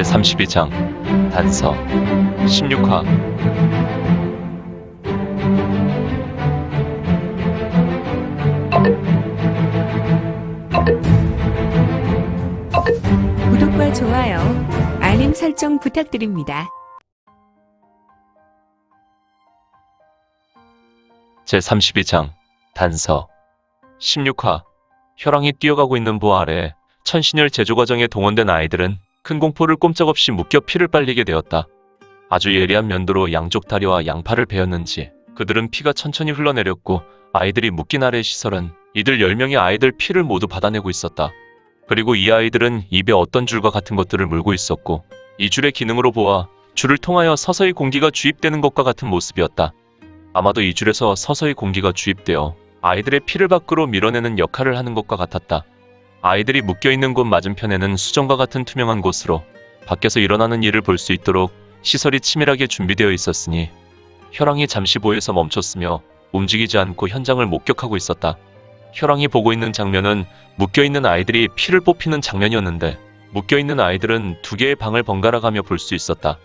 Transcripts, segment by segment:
제32장 단서 16화 구독과 좋아요, 알림 설정 부탁드립니다. 제32장 단서 16화 혈왕이 뛰어가고 있는 부아래 천신열 제조 과정에 동원된 아이들은 큰 공포를 꼼짝없이 묶여 피를 빨리게 되었다. 아주 예리한 면도로 양쪽 다리와 양팔을 베었는지 그들은 피가 천천히 흘러내렸고 아이들이 묶인 아래 시설은 이들 10명의 아이들 피를 모두 받아내고 있었다. 그리고 이 아이들은 입에 어떤 줄과 같은 것들을 물고 있었고 이 줄의 기능으로 보아 줄을 통하여 서서히 공기가 주입되는 것과 같은 모습이었다. 아마도 이 줄에서 서서히 공기가 주입되어 아이들의 피를 밖으로 밀어내는 역할을 하는 것과 같았다. 아이들이 묶여있는 곳 맞은편에는 수정과 같은 투명한 곳으로 밖에서 일어나는 일을 볼 수 있도록 시설이 치밀하게 준비되어 있었으니 혈왕이 잠시 보에서 멈췄으며 움직이지 않고 현장을 목격하고 있었다. 혈왕이 보고 있는 장면은 묶여있는 아이들이 피를 뽑히는 장면이었는데 묶여있는 아이들은 두 개의 방을 번갈아 가며 볼 수 있었다.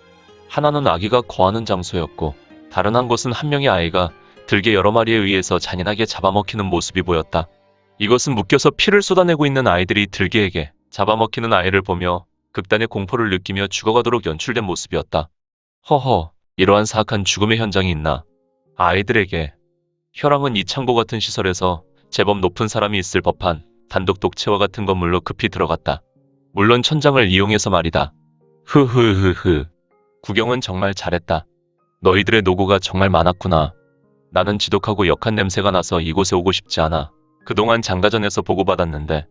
하나는 아기가 거하는 장소였고 다른 한 곳은 한 명의 아이가 들개 여러 마리에 의해서 잔인하게 잡아먹히는 모습이 보였다. 이것은 묶여서 피를 쏟아내고 있는 아이들이 들개에게 잡아먹히는 아이를 보며 극단의 공포를 느끼며 죽어가도록 연출된 모습이었다. 허허, 이러한 사악한 죽음의 현장이 있나. 아이들에게 혈왕은 이 창고 같은 시설에서 제법 높은 사람이 있을 법한 단독 독채와 같은 건물로 급히 들어갔다. 물론 천장을 이용해서 말이다. 흐흐흐흐. 구경은 정말 잘했다. 너희들의 노고가 정말 많았구나. 나는 지독하고 역한 냄새가 나서 이곳에 오고 싶지 않아. 그동안 장가전에서 보고받았는데.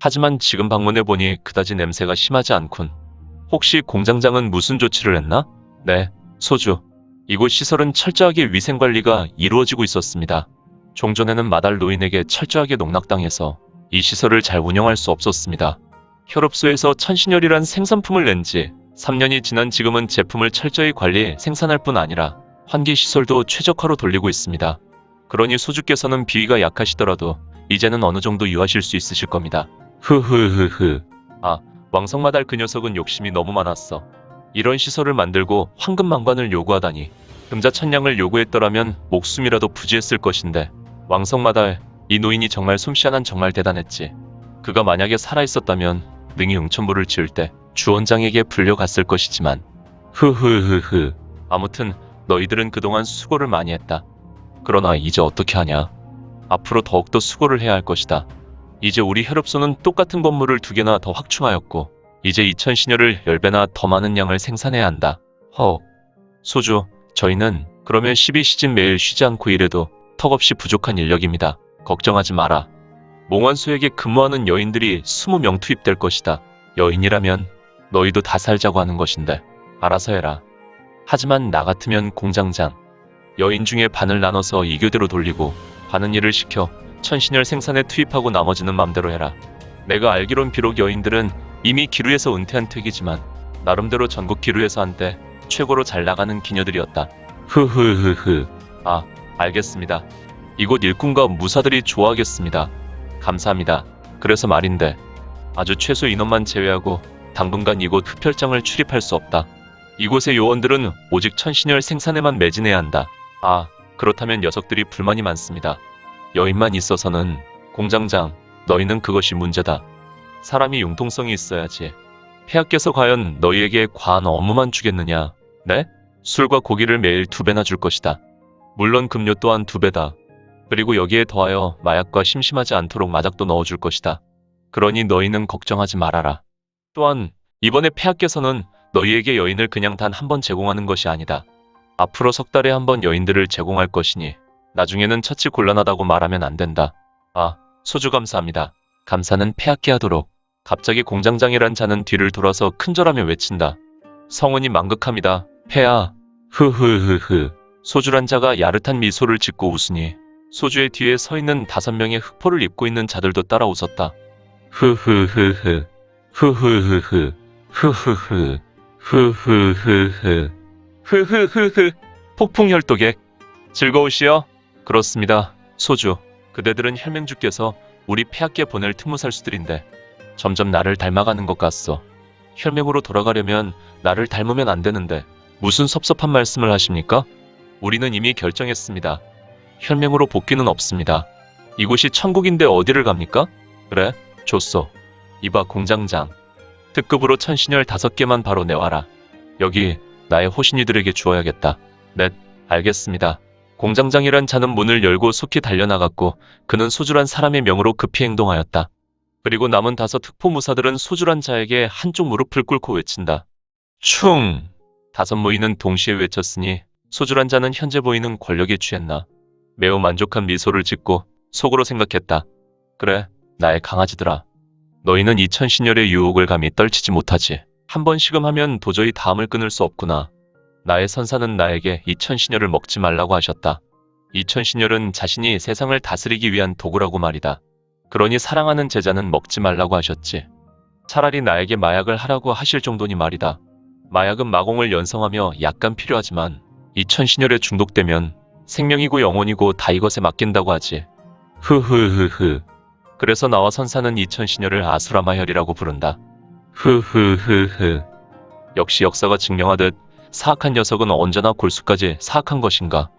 하지만 지금 방문해보니 그다지 냄새가 심하지 않군. 혹시 공장장은 무슨 조치를 했나? 네, 소주. 이곳 시설은 철저하게 위생관리가 이루어지고 있었습니다. 종전에는 마달 노인에게 철저하게 농락당해서 이 시설을 잘 운영할 수 없었습니다. 혈업소에서 천신열이란 생산품을 낸 지 3년이 지난 지금은 제품을 철저히 관리, 생산할 뿐 아니라 환기 시설도 최적화로 돌리고 있습니다. 그러니 소주께서는 비위가 약하시더라도 이제는 어느 정도 유하실 수 있으실 겁니다. 흐흐흐흐. 아, 왕성마달 그 녀석은 욕심이 너무 많았어. 이런 시설을 만들고 황금망관을 요구하다니. 금자천냥을 요구했더라면 목숨이라도 부지했을 것인데 왕성마달 이 노인이 정말 솜씨하난 정말 대단했지. 그가 만약에 살아있었다면 능히 응천부를 지을 때 주원장에게 불려갔을 것이지만 흐흐흐흐 아무튼 너희들은 그동안 수고를 많이 했다. 그러나 이제 어떻게 하냐? 앞으로 더욱더 수고를 해야 할 것이다. 이제 우리 혈업소는 똑같은 건물을 두 개나 더 확충하였고 이제 2천 신혈을 10배나 더 많은 양을 생산해야 한다. 허 소주 저희는 그러면 12시즌 매일 쉬지 않고 일해도 턱없이 부족한 인력입니다. 걱정하지 마라. 몽환수에게 근무하는 여인들이 20명 투입될 것이다. 여인이라면 너희도 다 살자고 하는 것인데 알아서 해라. 하지만 나 같으면 공장장 여인 중에 반을 나눠서 이교대로 돌리고 반은 일을 시켜 천신열 생산에 투입하고 나머지는 맘대로 해라. 내가 알기론 비록 여인들은 이미 기루에서 은퇴한 택이지만 나름대로 전국 기루에서 한때 최고로 잘 나가는 기녀들이었다. 흐흐흐흐. 아, 알겠습니다. 이곳 일꾼과 무사들이 좋아하겠습니다. 감사합니다. 그래서 말인데 아주 최소 인원만 제외하고 당분간 이곳 흡혈장을 출입할 수 없다. 이곳의 요원들은 오직 천신열 생산에만 매진해야 한다. 아, 그렇다면 녀석들이 불만이 많습니다. 여인만 있어서는 공장장, 너희는 그것이 문제다. 사람이 융통성이 있어야지. 폐하께서 과연 너희에게 과한 업무만 주겠느냐? 네? 술과 고기를 매일 두 배나 줄 것이다. 물론 급료 또한 두 배다. 그리고 여기에 더하여 마약과 심심하지 않도록 마작도 넣어줄 것이다. 그러니 너희는 걱정하지 말아라. 또한 이번에 폐하께서는 너희에게 여인을 그냥 단 한 번 제공하는 것이 아니다. 앞으로 석 달에 한 번 여인들을 제공할 것이니 나중에는 처치 곤란하다고 말하면 안 된다. 아, 소주 감사합니다. 감사는 폐하께 하도록. 갑자기 공장장이란 자는 뒤를 돌아서 큰절하며 외친다. 성은이 망극합니다. 폐하. 흐흐흐흐. 소주란 자가 야릇한 미소를 짓고 웃으니 소주의 뒤에 서 있는 다섯 명의 흑포를 입고 있는 자들도 따라 웃었다. 흐흐흐흐. 흐흐흐흐. 흐흐흐. 흐흐흐흐. 흐흐흐흐. 폭풍 혈도객. 즐거우시오? 그렇습니다. 소주. 그대들은 혈맹주께서 우리 폐하께 보낼 특무살수들인데 점점 나를 닮아가는 것 같소. 혈맹으로 돌아가려면 나를 닮으면 안 되는데 무슨 섭섭한 말씀을 하십니까? 우리는 이미 결정했습니다. 혈맹으로 복귀는 없습니다. 이곳이 천국인데 어디를 갑니까? 그래, 좋소. 이봐 공장장. 특급으로 천신열 다섯 개만 바로 내와라. 여기 나의 호신이들에게 주어야겠다. 넷, 알겠습니다. 공장장이란 자는 문을 열고 속히 달려나갔고 그는 소주란 사람의 명으로 급히 행동하였다. 그리고 남은 다섯 특포무사들은 소주란 자에게 한쪽 무릎을 꿇고 외친다. 충! 다섯 무인은 동시에 외쳤으니 소주란 자는 현재 보이는 권력에 취했나. 매우 만족한 미소를 짓고 속으로 생각했다. 그래, 나의 강아지들아. 너희는 이 천신열의 유혹을 감히 떨치지 못하지. 한번 시금하면 도저히 다음을 끊을 수 없구나. 나의 선사는 나에게 이 천신열을 먹지 말라고 하셨다. 이 천신열은 자신이 세상을 다스리기 위한 도구라고 말이다. 그러니 사랑하는 제자는 먹지 말라고 하셨지. 차라리 나에게 마약을 하라고 하실 정도니 말이다. 마약은 마공을 연성하며 약간 필요하지만 이 천신열에 중독되면 생명이고 영혼이고 다 이것에 맡긴다고 하지. 흐흐흐흐. 그래서 나와 선사는 이 천신열을 아수라마혈이라고 부른다. 흐흐흐흐. 역시 역사가 증명하듯 사악한 녀석은 언제나 골수까지 사악한 것인가.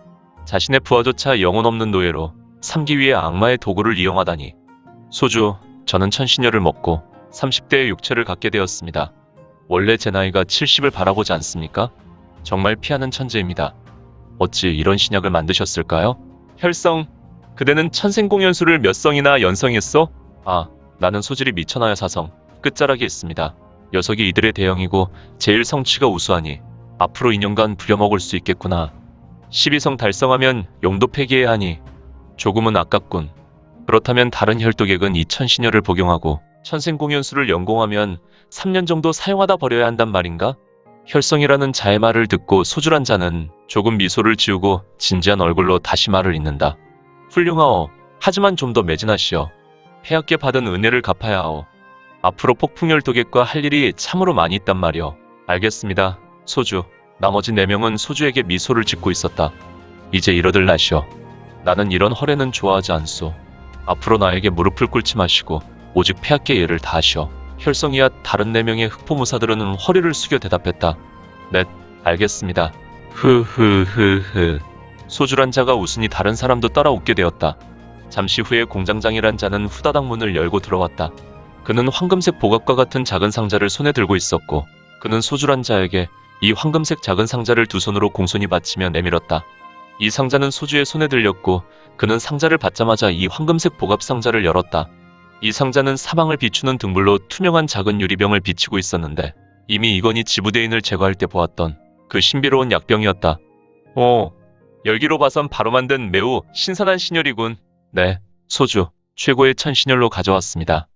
자신의 부하조차 영혼 없는 노예로 삼기 위해 악마의 도구를 이용하다니. 소주, 저는 천신열을 먹고 30대의 육체를 갖게 되었습니다. 원래 제 나이가 70을 바라보지 않습니까? 정말 피하는 천재입니다. 어찌 이런 신약을 만드셨을까요? 혈성, 그대는 천생공연수를 몇 성이나 연성했어? 아, 나는 소질이 미천하여 사성, 끝자락에 있습니다. 녀석이 이들의 대형이고 제일 성취가 우수하니 앞으로 2년간 부려먹을 수 있겠구나. 12성 달성하면 용도 폐기해야 하니 조금은 아깝군. 그렇다면 다른 혈도객은 이 천신혈을 복용하고 천생공연수를 연공하면 3년 정도 사용하다 버려야 한단 말인가? 혈성이라는 자의 말을 듣고 소주란 자는 조금 미소를 지우고 진지한 얼굴로 다시 말을 잇는다. 훌륭하오. 하지만 좀 더 매진하시오. 폐하께 받은 은혜를 갚아야 하오. 앞으로 폭풍열 도객과 할 일이 참으로 많이 있단 말이오. 알겠습니다. 소주. 나머지 네 명은 소주에게 미소를 짓고 있었다. 이제 이러들 나시오. 나는 이런 허례는 좋아하지 않소. 앞으로 나에게 무릎을 꿇지 마시고 오직 폐하께 예를 다하시오. 혈성이야 다른 네 명의 흑포무사들은 허리를 숙여 대답했다. 넷, 알겠습니다. 흐흐흐흐. 소주란 자가 웃으니 다른 사람도 따라 웃게 되었다. 잠시 후에 공장장이란 자는 후다닥 문을 열고 들어왔다. 그는 황금색 보갑과 같은 작은 상자를 손에 들고 있었고, 그는 소주란 자에게 이 황금색 작은 상자를 두 손으로 공손히 받치며 내밀었다. 이 상자는 소주의 손에 들렸고, 그는 상자를 받자마자 이 황금색 보갑 상자를 열었다. 이 상자는 사방을 비추는 등불로 투명한 작은 유리병을 비치고 있었는데, 이미 이건희 지부대인을 제거할 때 보았던 그 신비로운 약병이었다. 오, 열기로 봐선 바로 만든 매우 신선한 신혈이군. 네, 소주, 최고의 천신혈로 가져왔습니다.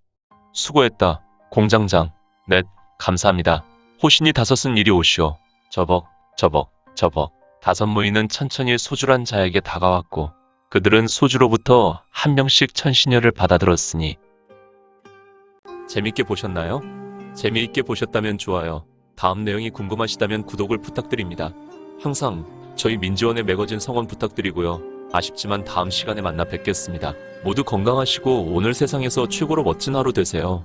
수고했다, 공장장. 넷, 감사합니다. 호신이 다섯은 이리 오시오. 저벅, 저벅, 저벅. 다섯 무인은 천천히 소주란 자에게 다가왔고, 그들은 소주로부터 한 명씩 천신혈을 받아들었으니. 재밌게 보셨나요? 재미있게 보셨다면 좋아요. 다음 내용이 궁금하시다면 구독을 부탁드립니다. 항상 저희 민지원의 매거진 성원 부탁드리고요. 아쉽지만 다음 시간에 만나 뵙겠습니다. 모두 건강하시고 오늘 세상에서 최고로 멋진 하루 되세요.